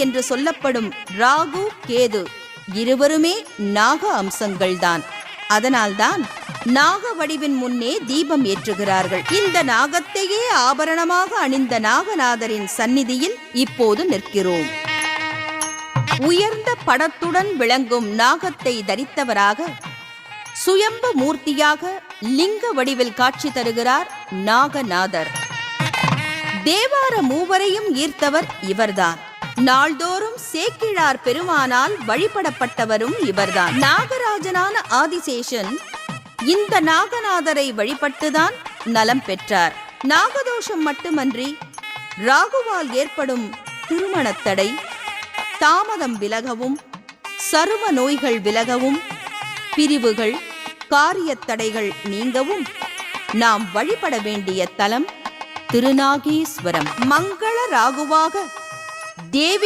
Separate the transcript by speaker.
Speaker 1: என்று சொல்லப்படும் ராகு கேது. இருவருமே நாக அம்சங்கள்தான். அதனால்தான் நாக வடிவின் முன்னே தீபம் ஏற்றுகிறார்கள். இந்த நாகத்தையே ஆபரணமாக அணிந்த நாகநாதரின் சந்நிதியில் இப்போது நிற்கிறோம். உயர்ந்த படத்துடன் விளங்கும் நாகத்தை தரித்தவராக சுயம்பு மூர்த்தியாக லிங்க வடிவில் காட்சி தருகிறார் நாகநாதர். தேவார மூவரையும் ஈர்த்தவர் இவர்தான். நாள்தோறும் சேக்கிழார் பெருமானால் வழிபடப்பட்டவரும் இவர்தான். நாகராஜனான ஆதிசேஷன் இந்த நாகநாதரை வழிபட்டுதான் நலம் பெற்றார். நாகதோஷம் மட்டுமன்றி ராகுவால் ஏற்படும் திருமணத் தடை தாமதம் விலகவும் சரும நோய்கள் விலகவும் பிரிவுகள் காரியத் தடைகள் நீங்கவும் நாம் வழிபட வேண்டிய தலம் திருநாகேஸ்வரம். மங்கள ராகுவாக ದೇವಿ